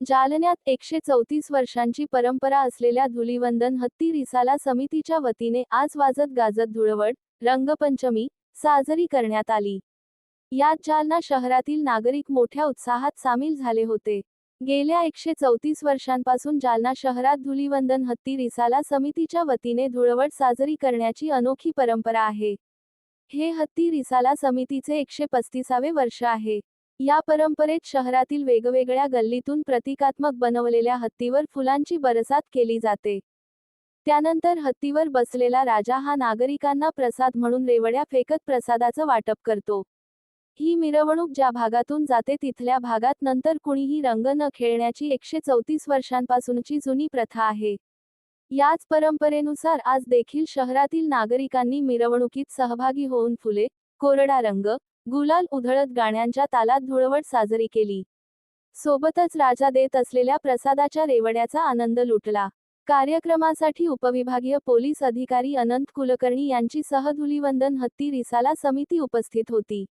जालन्यात एकशे चौतीस वर्षांची परंपरा असलेल्या धुलीवंदन हत्ती रिसाला समितीच्या वतीने आज वाजत गाजत धुळवड रंगपंचमी साजरी करण्यात आली. यात जालना शहरातील नागरिक मोठ्या उत्साहात सामील झाले होते. गेल्या एकशे चौतीस वर्षांपासून जालना शहरात धुलीवंदन हत्ती रिसाला समितीच्या वतीने धुळवड साजरी करण्याची अनोखी परंपरा आहे. हे हत्ती रिसाला समितीचे एकशे पस्तीसावे वर्ष आहे. या परंपरेत शहरातील वेगवेगळ्या गल्लीतून प्रतिकात्मक बनवलेल्या हत्तीवर फुलांची बरसात केली जाते. त्यानंतर हत्तीवर बसलेला राजा हा नागरिकांना प्रसाद म्हणून रेवड्या फेकत प्रसादाचं वाटप करतो. ही मिरवणूक ज्या भागातून जाते तिथल्या भागात नंतर कुणीही रंग न खेळण्याची एकशे चौतीस वर्षांपासूनची जुनी प्रथा आहे. याच परंपरेनुसार आज देखील शहरातील नागरिकांनी मिरवणुकीत सहभागी होऊन फुले कोरडा रंग गुलाल उधळत गाण्यांच्या तालात धुळवट साजरी केली. सोबतच राजा देत असलेल्या प्रसादाच्या रेवड्याचा आनंद लुटला. कार्यक्रमासाठी उपविभागीय पोलीस अधिकारी अनंत कुलकर्णी यांची सहधुलीवंदन हत्ती रिसाला समिती उपस्थित होती.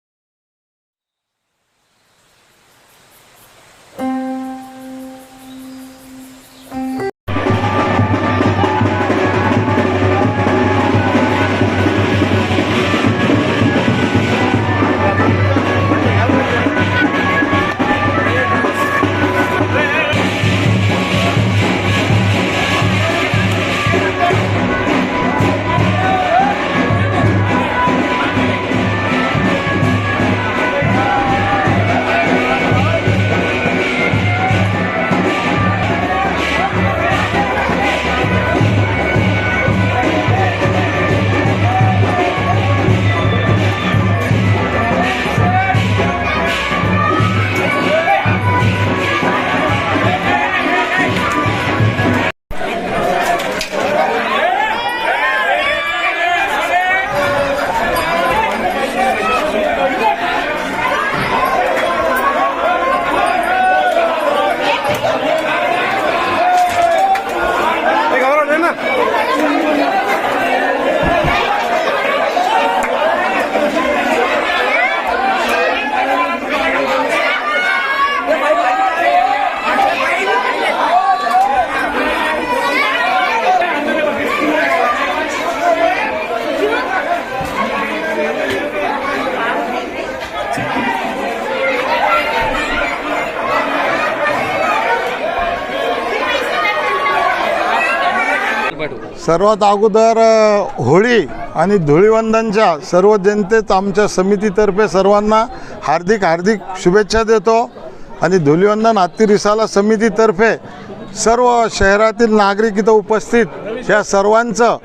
सर्वात अगोदर होळी आणि धुळीवंदनच्या सर्व जनतेत आमच्या समितीतर्फे सर्वांना हार्दिक हार्दिक शुभेच्छा देतो. आणि धुलीवंदन हत्तीरिसाला समितीतर्फे सर्व शहरातील नागरिक इथं उपस्थित ह्या सर्वांचं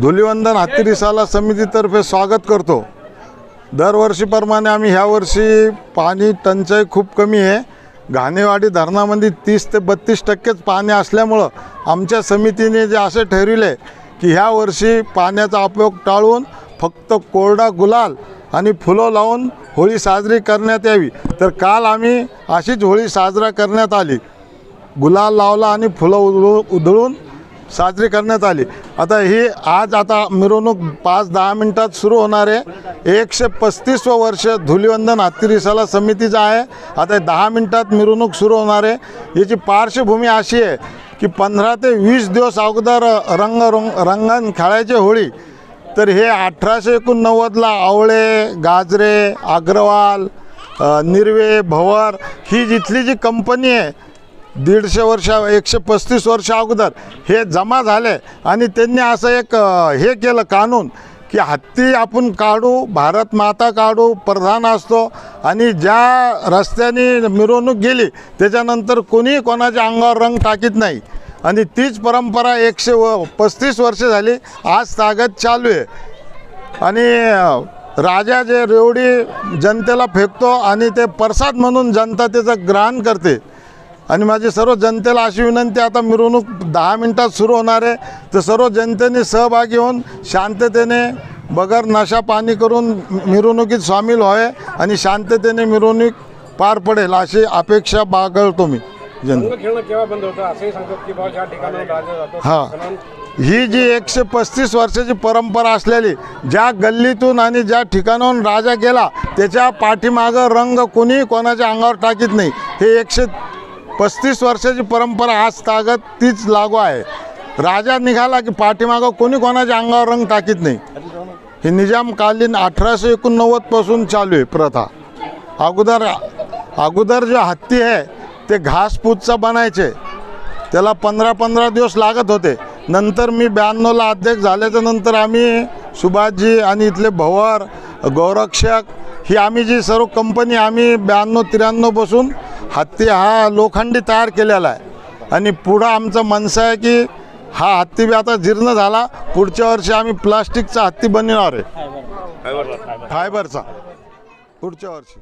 धुलीवंदन हत्तीरिसाला समितीतर्फे स्वागत करतो. दरवर्षीप्रमाणे आम्ही ह्या वर्षी पाणी टंचाई खूप कमी आहे. घाणेवाडी धरणामध्ये तीस ते बत्तीस टक्केच पाणी असल्यामुळं आमच्या समितीने जे असे ठरविले की ह्या वर्षी पाण्याचा उपयोग टाळून फक्त कोरडा गुलाल आणि फुलं लावून होळी साजरी करण्यात यावी. तर काल आम्ही अशीच होळी साजरा करण्यात आली. गुलाल लावला आणि फुलं उधळू उधळून साजरी करण्यात आली. आता ही आज आता मिरवणूक पाच दहा मिनटात सुरू होणार आहे. एकशे पस्तीसवं वर्ष धुलिवंदन हत्तीरिसाला समितीचं आहे आता दहा मिनटात मिरवणूक सुरू होणार आहे. याची पार्श्वभूमी अशी आहे की पंधरा ते वीस दिवस अगोदर रंग रंग रंगण खेळायचे होळी. तर हे अठराशे एकोणनव्वदला आवळे गाजरे अग्रवाल निर्वे भवर ही जिथली जी कंपनी आहे दीडशे वर्ष एकशे पस्तीस वर्ष अगोदर हे जमा झाले आणि त्यांनी असं एक हे केलं कानून की हत्ती आपण काढू भारत माता काढू प्रधान असतो आणि ज्या रस्त्याने मिरवणूक गेली त्याच्यानंतर कोणी कोणाच्या अंगावर रंग टाकीत नाही. आणि तीच परंपरा एकशे व पस्तीस वर्ष झाली आज तागत चालू आहे. आणि राजा जे रेवडी जनतेला फेकतो आणि ते प्रसाद म्हणून जनता त्याचं ग्रहण करते. आणि माझी सर्व जनतेला अशी विनंती आता मिरवणूक दहा मिनटात सुरू होणार आहे. तर सर्व जनतेने सहभागी होऊन शांततेने बगर नशा पाणी करून मिरवणुकीत सामील व्हावे आणि शांततेने मिरवणूक पार पडेल अशी अपेक्षा बाळगतो मी. जनता जातो हा. ही जी एकशे पस्तीस वर्षाची परंपरा असलेली ज्या गल्लीतून आणि ज्या ठिकाणाहून राजा गेला त्याच्या पाठीमागं रंग कोणी कोणाच्या अंगावर टाकीत नाही. हे एकशे पस्तीस वर्षाची परंपरा आज तागत तीच लागू आहे. राजा निघाला की पाठीमागं कोणी कोणाच्या अंगावर रंग टाकीत नाही. ही निजामकालीन अठराशे एकोणनव्वदपासून चालू आहे प्रथा. अगोदर अगोदर जे हत्ती आहे ते घासपूतचा बनायचे. त्याला पंधरा पंधरा दिवस लागत होते. नंतर मी ब्याण्णवला अध्यक्ष झाल्याच्यानंतर आम्ही सुभाषजी आणि इथले भवर गौरक्षक ही आम्ही जी सर्व कंपनी आम्ही ब्याण्णव त्र्याण्णवपासून हत्ती हा लोखंडी तयार केलेला आहे. आणि पुढं आमचं मनसं आहे की हा हत्ती बी आता जीर्ण झाला. पुढच्या वर्षी आम्ही प्लास्टिकचा हत्ती बनवणार आहे. फायबरचा. पुढच्या वर्षी.